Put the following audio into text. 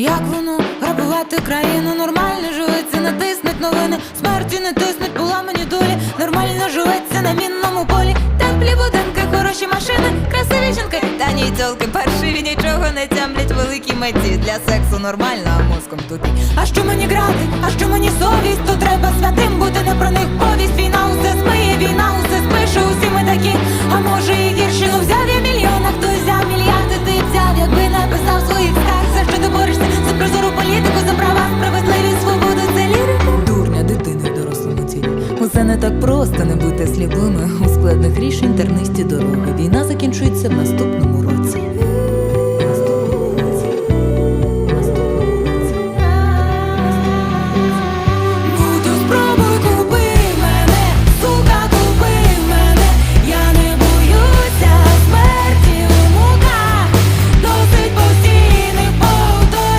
Як воно грабувати країну? Нормально живеться, натиснуть новини, смерті не тиснуть, поламані долі. Нормально живеться на мінному полі. Теплі будинки, хороші машини, красиві жінки. Та ні, тьолки паршиві нічого не тямлять великі меті. Для сексу нормально, а мозком тупі. А що мені грати? А що мені совість? То треба святим бути не про них повість. Війна Усе не так просто не бути сліпими у складних рішень тернисті дороги.